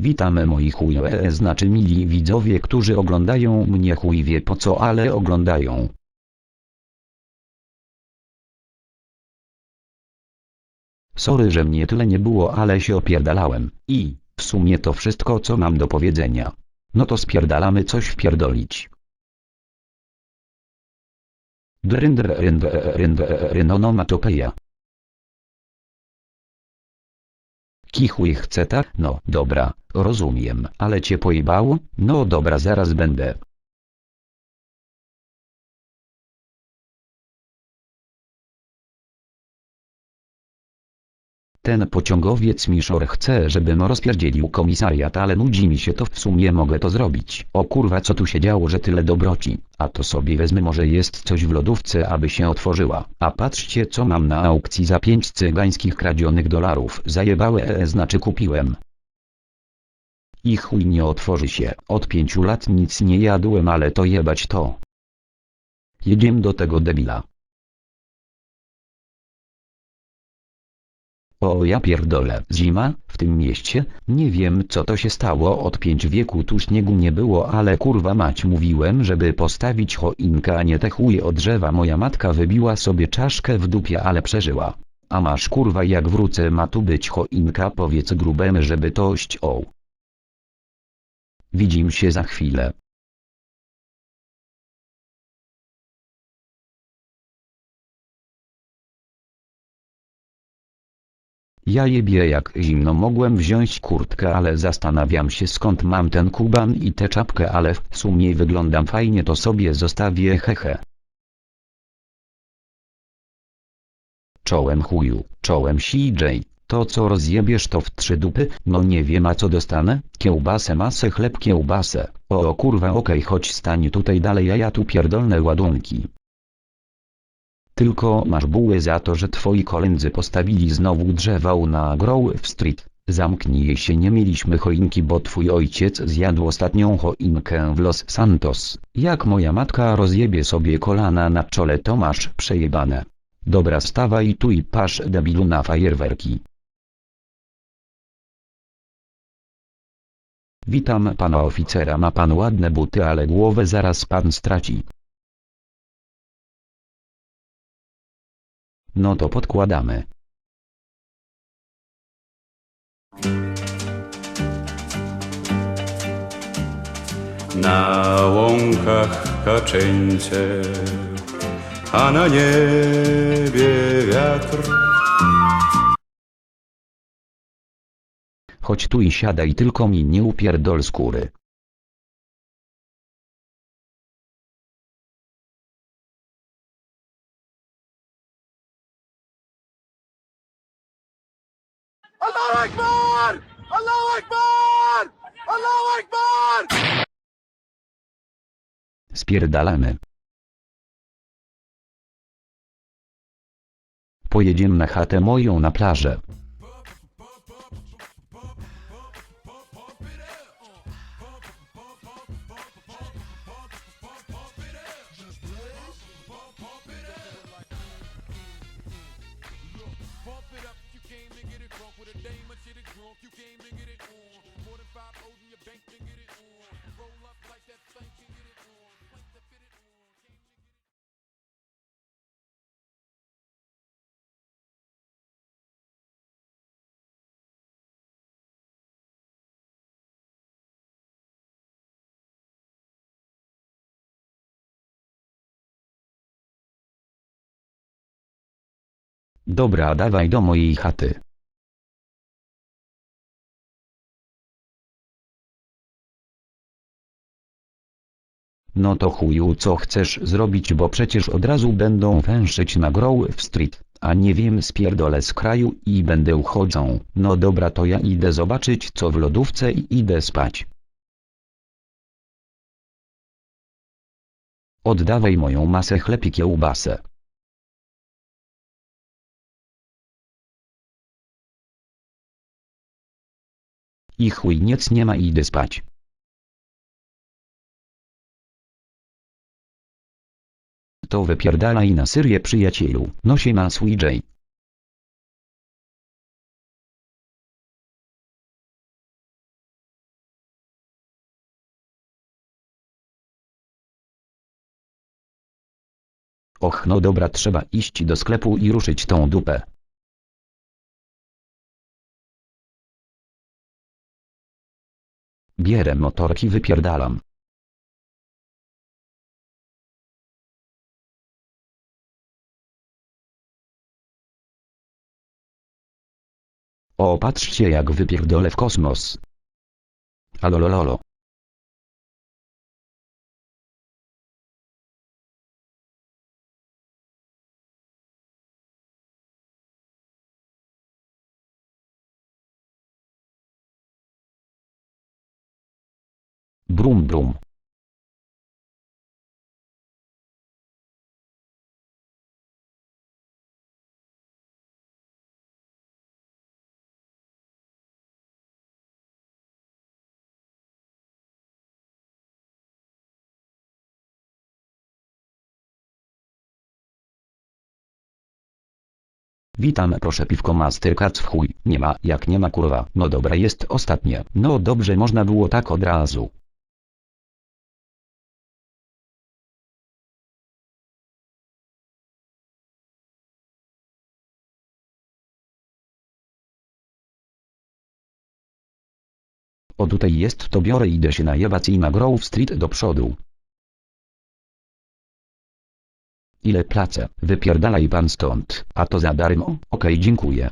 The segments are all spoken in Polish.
Witamy moi chuje, znaczy mili widzowie, którzy oglądają mnie chuj wie po co, ale oglądają. Sorry, że mnie tyle nie było, ale się opierdalałem. I, w sumie to wszystko co mam do powiedzenia. No to spierdalamy coś wpierdolić. Dryndonomatopeja. Kichuj chce tak? No, dobra, rozumiem, ale cię pojebało? No dobra, zaraz będę. Ten pociągowiec Miszor chce, żebym rozpierdzielił komisariat, ale nudzi mi się to w sumie mogę to zrobić. O kurwa co tu się działo, że tyle dobroci. A to sobie wezmę może jest coś w lodówce aby się otworzyła. A patrzcie co mam na aukcji za 5 cygańskich kradzionych dolarów. Zajebałe e, znaczy kupiłem. I chuj nie otworzy się. Od pięciu lat nic nie jadłem ale to jebać to. Jedziemy do tego debila. O ja pierdolę, zima, w tym mieście, nie wiem co to się stało od pięć wieku tu śniegu nie było ale kurwa mać mówiłem żeby postawić choinkę a nie te chuje od drzewa moja matka wybiła sobie czaszkę w dupie ale przeżyła. A masz kurwa jak wrócę ma tu być choinka powiedz grubem żeby to ściął. Widzim się za chwilę. Ja jebie jak zimno mogłem wziąć kurtkę ale zastanawiam się skąd mam ten kuban i tę czapkę ale w sumie wyglądam fajnie to sobie zostawię hehe. Czołem chuju, czołem CJ, to co rozjebiesz to w trzy dupy, no nie wiem a co dostanę, kiełbasę masę chleb kiełbasę, o kurwa okej chodź stań tutaj dalej a ja tu pierdolne ładunki. Tylko masz bułę za to, że twoi kolędzy postawili znowu drzewa na Grove Street. Zamknij się nie mieliśmy choinki bo twój ojciec zjadł ostatnią choinkę w Los Santos. Jak moja matka rozjebie sobie kolana na czole to masz przejebane. Dobra stawaj tu i pasz debilu na fajerwerki. Witam pana oficera ma pan ładne buty ale głowę zaraz pan straci. No to podkładamy. Na łąkach kaczyńce, a na niebie wiatr. Chodź tu i siadaj tylko mi nie upierdol skóry. Allahu Akbar! Allahu Akbar! Allahu Akbar! Spierdalamy. Pojedziemy na chatę moją na plażę. Dobra dawaj do mojej chaty. No to chuju co chcesz zrobić bo przecież od razu będą węszyć na Grove Street, a nie wiem spierdolę z kraju i będę uchodzą. No dobra to ja idę zobaczyć co w lodówce i idę spać. Oddawaj moją masę chleb kiełbasę. I chuj nic nie ma i idę spać. To wypierdalaj na Syrię przyjacielu, no się ma J. Och no dobra trzeba iść do sklepu i ruszyć tą dupę. Bierę motorki wypierdalam. O patrzcie jak wypierdolę w kosmos. Alolololo. Brum brum. Witam proszę piwko Mastercard w chuj, nie ma, jak nie ma kurwa, no dobra jest ostatnie, no dobrze można było tak od razu. O tutaj jest to biorę idę się najebać i na Grove Street do przodu. Ile placę, wypierdalaj pan stąd, a to za darmo, okej dziękuję.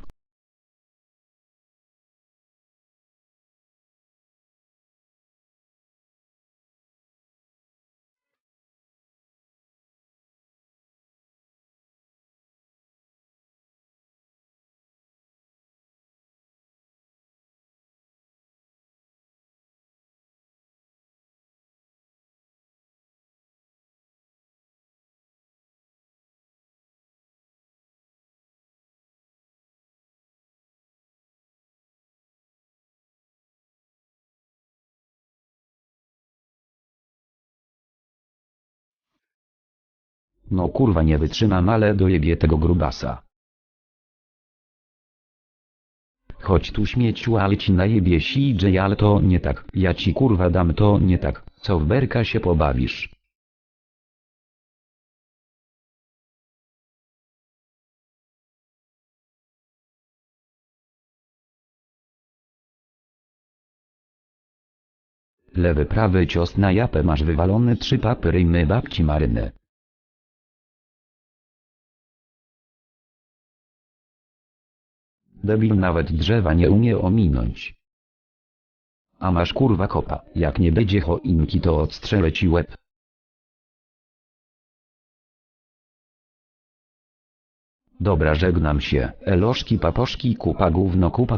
No kurwa nie wytrzymam ale dojebie tego grubasa. Chodź tu śmieciu ale ci najebie CJ ale to nie tak, ja ci kurwa dam to nie tak, co w berka się pobawisz. Lewy prawy cios na japę masz wywalony trzy papy ryjmy babci maryny. Debil nawet drzewa nie umie ominąć. A masz kurwa kopa, jak nie będzie choinki to odstrzelę ci łeb. Dobra żegnam się, eloszki paposzki kupa gówno kupa